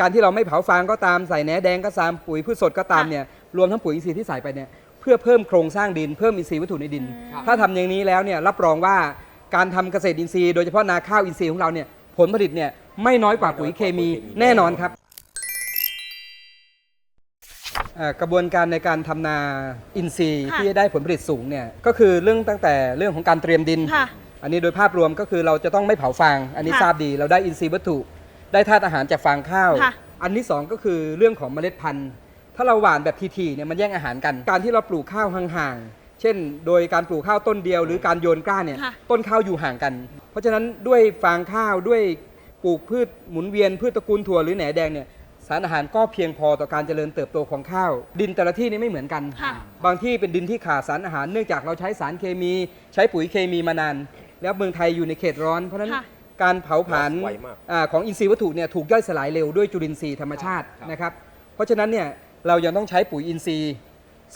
การที่เราไม่เผาฟางก็ตามใส่แหนแดงก็ตามปุ๋ยพืชสดก็ตามค่ะเนี่ยรวมทั้งปุ๋ยอินทรีย์ที่ใส่ไปเนี่ยเพื่อเพิ่มโครงสร้างดินเพิ่มอินทรีย์วัตถุในดินครับถ้าทำอย่างนี้แล้วเนี่ยรับรองว่าการทำเกษตรอินทรีย์โดยเฉพาะนาข้าวอินทรีย์ของเราเนี่ยผลผลิตเนี่ยไม่น้อยกว่าปุ๋ยเคมีแน่นอนครับเอ่อกระบวนการในการทำนาอินทรีย์ค่ะที่จะได้ผลผลิตสูงเนี่ยก็คือเรื่องตั้งแต่เรื่องของการเตรียมดินค่ะอันนี้โดยภาพรวมก็คือเราจะต้องไม่เผาฟาง อันนี้ค่ะทราบดีเราได้อินทรีย์วัตถุ ได้ธาตุอาหารจากฟางข้าว ค่ะ อันที่สองก็คือเรื่องของเมล็ดพันธุ์ ถ้าเราหว่านแบบทีๆเนี่ยมันแย่งอาหารกัน การที่เราปลูกข้าวห่างๆ เช่น โดยการปลูกข้าวต้นเดียว หรือการโยนกล้าเนี่ย ค่ะ ต้นข้าวอยู่ห่างกัน เพราะฉะนั้นด้วยฟางข้าวด้วยปลูกพืชหมุนเวียนพืชตระกูลถั่วหรือแหนแดงเนี่ยสารอาหารก็เพียงพอต่อการเจริญเติบโตของข้าว ดินแต่ละที่นี่ไม่เหมือนกัน ค่ะ บางที่เป็นดินที่ขาดสารอาหารเนื่องจากเราใช้สารเคมี ใช้ปุ๋ยเคมีมานาน แล้วเมืองไทยอยู่ในเขตร้อน เพราะฉะนั้นค่ะ การเผาผลาญไวมาก อ่าของอินทรีย์วัตถุเนี่ยถูกย่อยสลายเร็วด้วยจุลินทรีย์ธรรมชาตินะครับ เพราะฉะนั้นเนี่ยเรายังต้องใช้ปุ๋ยอินทรีย์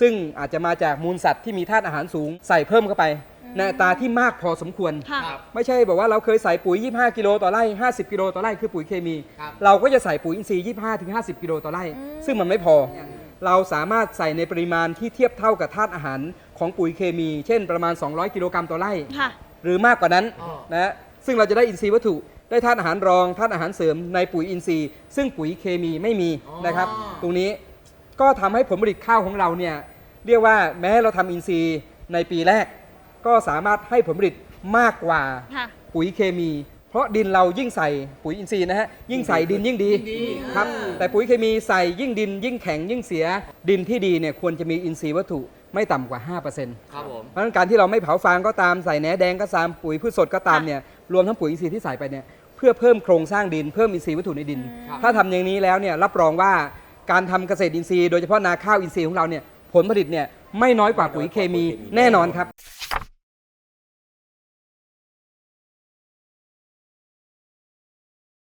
ซึ่งอาจจะมาจากมูลสัตว์ที่มีธาตุอาหารสูงใส่เพิ่มเข้าไปในอัตราที่มากพอสมควร ค่ะ ครับ ไม่ใช่บอกว่าเราเคยใส่ปุ๋ย 25 กิโลต่อไร่ 50 กิโลต่อไร่คือปุ๋ยเคมี ครับ เราก็จะใส่ปุ๋ยอินทรีย์ 25 ถึง 50 กิโลต่อไร่ ซึ่งมันไม่พอ เราสามารถใส่ในปริมาณที่เทียบเท่ากับธาตุอาหารของปุ๋ยเคมี เช่นประมาณ 200 กิโลกรัมต่อไร่ ค่ะ หรือมากกว่านั้นอ๋อ นะฮะ ซึ่งเราจะได้อินทรีย์วัตถุ ได้ธาตุอาหารรองธาตุอาหารเสริมในปุ๋ยอินทรีย์ ซึ่งปุ๋ยเคมีไม่มีนะครับ ตรงนี้ก็ทำให้ผลผลิตข้าวของเราเนี่ยเรียกว่าแม้เราทำอินทรีย์ในปีแรก ก็สามารถให้ผลผลิตมากกว่า ค่ะ ปุ๋ยเคมี เพราะดินเรายิ่งใส่ปุ๋ยอินทรีย์นะฮะยิ่งใส่ดินยิ่งดียิ่งดีครับแต่ปุ๋ยเคมีใส่ยิ่งดิน ยิ่งแข็งยิ่งเสีย ดินที่ดีเนี่ยควรจะมีอินทรีย์วัตถุไม่ต่ำกว่า5%ครับผมเพราะฉะนั้นการที่เราไม่เผาฟางก็ตามใส่แหนแดงก็ตามปุ๋ยพืชสดก็ตามค่ะเนี่ย รวมทั้งปุ๋ยอินทรีย์ที่ใส่ไปเนี่ยเพื่อเพิ่มโครงสร้างดินเพิ่มอินทรีย์วัตถุในดินครับถ้าทำอย่างนี้แล้วเนี่ยรับรองว่าการทำเกษตรอินทรีย์โดยเฉพาะนาข้าวอินทรีย์ของเราเนี่ยผลผลิตเนี่ยไม่น้อยกว่าปุ๋ยเคมีแน่นอนครับ